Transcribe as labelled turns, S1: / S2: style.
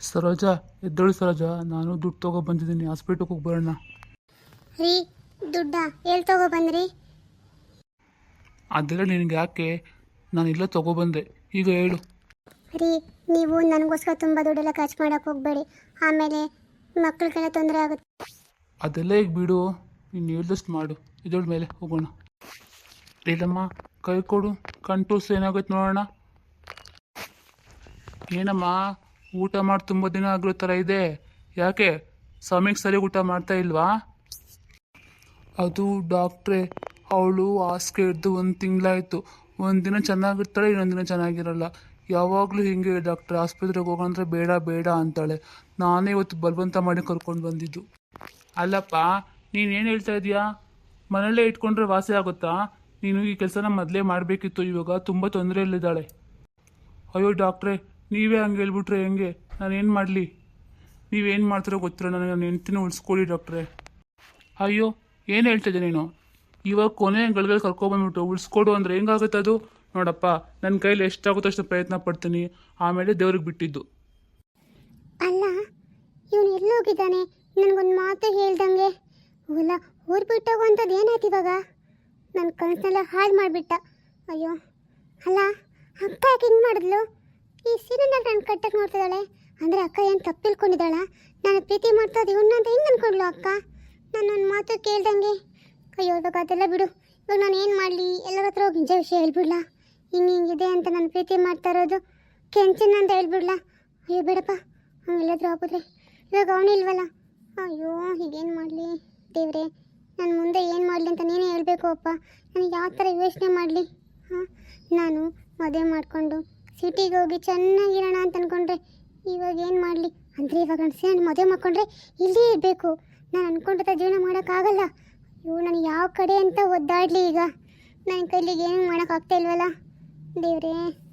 S1: ಸರೋಜಾ ಎದ್ದಳು ಸರೋಜ. ನಾನು ದುಡ್ಡು ತಗೋ ಬಂದಿದ್ದೀನಿ. ಹಾಸ್ಪಿಟ್ಲಿಗೆ ಹೋಗಿ ಬರೋಣ.
S2: ರೀ ದುಡ್ಡ ಎಲ್ಲಿ ತಗೋ ಬಂದ್ರಿ?
S1: ಅದೆಲ್ಲ ನಿನಗೆ ಯಾಕೆ? ನಾನು ಇಲ್ಲ ತಗೊಬಂದೆ ಈಗ ಹೇಳು.
S2: ರೀ ನೀವು ನನಗೋಸ್ಕರ ತುಂಬ ದುಡ್ಡೆಲ್ಲ ಖರ್ಚು ಮಾಡೋಕೆ ಹೋಗಬೇಡಿ. ಆಮೇಲೆ ಮಕ್ಕಳಿಗೆಲ್ಲ ತೊಂದರೆ ಆಗುತ್ತೆ.
S1: ಅದೆಲ್ಲ ಈಗ ಬಿಡು. ನೀನು ಹೇಳ್ದಷ್ಟು ಮಾಡು. ಇದಳ ಮೇಲೆ ಹೋಗೋಣ. ಇಲ್ಲಮ್ಮ ಕೈ ಕೊಡು. ಕಂಟೂಸ್ ಏನಾಗುತ್ತೆ ನೋಡೋಣ. ಏನಮ್ಮ? ಊಟ ಮಾಡಿ ತುಂಬ ದಿನ ಆಗಿರೋ ಥರ ಇದೆ. ಯಾಕೆ? ಸಮಯಕ್ಕೆ ಸರಿ ಊಟ ಮಾಡ್ತಾ ಇಲ್ವಾ? ಅದು ಡಾಕ್ಟ್ರೇ, ಅವಳು ಹಾಸಿಗೆ ಹಿಡ್ದು ಒಂದು ತಿಂಗಳಾಯಿತು. ಒಂದು ದಿನ ಚೆನ್ನಾಗಿರ್ತಾಳೆ, ಇನ್ನೊಂದು ದಿನ ಚೆನ್ನಾಗಿರಲ್ಲ. ಯಾವಾಗಲೂ ಹಿಂಗೆ ಡಾಕ್ಟ್ರೆ, ಆಸ್ಪತ್ರೆಗೆ ಹೋಗಂದ್ರೆ ಬೇಡ ಬೇಡ ಅಂತಾಳೆ. ನಾನೇ ಇವತ್ತು ಬಲವಂತ ಮಾಡಿ ಕರ್ಕೊಂಡು ಬಂದಿದ್ದು. ಅಲ್ಲಪ್ಪ ನೀನೇನು ಹೇಳ್ತಾ ಇದೀಯಾ ಮನೆಯಲ್ಲೇ ಇಟ್ಕೊಂಡ್ರೆ ವಾಸಿ ಆಗುತ್ತಾ? ನೀನು ಈ ಕೆಲಸನ ಮೊದಲೇ ಮಾಡಬೇಕಿತ್ತು, ಇವಾಗ ತುಂಬ ತೊಂದರೆಯಲ್ಲಿದ್ದಾಳೆ. ಅಯ್ಯೋ ಡಾಕ್ಟ್ರೇ ನೀವೇ ಹಂಗೆ ಹೇಳ್ಬಿಟ್ರೆ ಹೆಂಗೆ? ನಾನು ಏನು ಮಾಡಲಿ? ನೀವೇನು ಮಾಡ್ತಾರೋ ಗೊತ್ತಿರೋ ನನಗೆ ನನ್ನ ಹೆಂಡ್ತಿನ ಉಳಿಸ್ಕೊಳ್ಳಿ ಡಾಕ್ಟ್ರೆ. ಅಯ್ಯೋ, ಏನು ಹೇಳ್ತಿದ್ದೆ ನೀನು? ಇವಾಗ ಕೊನೆ ಗಳಿಗೆ ಕರ್ಕೊಬಂದ್ಬಿಟ್ಟು ಉಳಿಸ್ಕೊಡು ಅಂದರೆ ಹೆಂಗಾಗುತ್ತೆ ಅದು? ನೋಡಪ್ಪ ನನ್ನ ಕೈಲಿ ಎಷ್ಟಾಗುತ್ತೋ ಅಷ್ಟು ಪ್ರಯತ್ನ ಪಡ್ತೀನಿ. ಆಮೇಲೆ ದೇವ್ರಿಗೆ ಬಿಟ್ಟಿದ್ದು.
S2: ಅಲ್ಲ, ಇವನು ಎಲ್ಲಿ ಹೋಗಿದ್ದಾನೆ? ನನಗೊಂದು ಮಾತು ಹೇಳ್ದಂಗೆ. ಓಲ ಊರು ಬಿಟ್ಟೋಗುವಂಥದ್ದು ಏನಾಯ್ತು ಇವಾಗ? ನನ್ನ ಕನಸನ್ನೆಲ್ಲ ಹಾಳು ಮಾಡಿಬಿಟ್ಟ. ಅಯ್ಯೋ, ಅಲ್ಲ, ಅಕ್ಕ ಯಾಕೆ ಹಿಂಗೆ ಮಾಡಿದ್ಲು? ಈ ಸೀರೆನ ನನ್ನ ಕಟ್ಟಕ್ಕೆ ನೋಡ್ತಿದ್ದಾಳೆ. ಅಂದರೆ ಅಕ್ಕ ಏನು ತಪ್ಪು ತಿಳ್ಕೊಂಡಿದ್ದಾಳ? ನಾನು ಪ್ರೀತಿ ಮಾಡ್ತೋದು ಇವನ್ನ ಅಂತ ಹೆಂಗೆ ಅಂದ್ಕೊಂಡ್ಲು ಅಕ್ಕ? ನಾನು ನನ್ನ ಮಾತು ಕೇಳ್ದಂಗೆ. ಅಯ್ಯೋ, ಇವಾಗ ಅದೆಲ್ಲ ಬಿಡು. ಇವಾಗ ನಾನು ಏನು ಮಾಡಲಿ? ಎಲ್ಲರ ಹತ್ರ ಹೋಗಿ ನಿಜ ವಿಷಯ ಹೇಳ್ಬಿಡ್ಲ? ಹಿಂಗೆ ಹಿಂಗಿದೆ ಅಂತ ನಾನು ಪ್ರೀತಿ ಮಾಡ್ತಾ ಇರೋದು ಕೆಂಚಿನ ಅಂತ ಹೇಳ್ಬಿಡ್ಲ? ಅಯ್ಯೋ, ಬೇಡಪ್ಪ. ಹಂಗೆಲ್ಲಾದ್ರೂ ಹಾಕಿದ್ರೆ ಇವಾಗ ಅವನಿಲ್ವಲ್ಲ ಅಯ್ಯೋ ಈಗೇನು ಮಾಡಲಿ? ದೇವ್ರೆ, ನಾನು ಮುಂದೆ ಏನು ಮಾಡಲಿ ಅಂತ ನೀನೇ ಹೇಳಬೇಕು ಅಪ್ಪ. ನನಗೆ ಯಾವ ಥರ ಯೋಚನೆ ಮಾಡಲಿ? ಹಾಂ? ನಾನು ಮದುವೆ ಮಾಡಿಕೊಂಡು ಸಿಟಿಗೆ ಹೋಗಿ ಚೆನ್ನಾಗಿರೋಣ ಅಂತ ಅಂದ್ಕೊಂಡ್ರೆ ಇವಾಗ ಏನು ಮಾಡಲಿ? ಅಂದರೆ ಇವಾಗ ನಾನು ಮದುವೆ ಮಾಡ್ಕೊಂಡ್ರೆ ಇಲ್ಲೇ ಇರಬೇಕು. ನಾನು ಅಂದ್ಕೊಂಡಿದ್ದ ಜೀವನ ಮಾಡೋಕ್ಕಾಗಲ್ಲ. ಅಯ್ಯೋ, ನಾನು ಯಾವ ಕಡೆ ಅಂತ ಒದ್ದಾಡಲಿ ಈಗ? ನನ್ನ ಕೈಲಿಗೆ ಏನು ಮಾಡೋಕ್ಕಾಗ್ತಾ ಇಲ್ವಲ್ಲ? ದೇವ್ರೇ.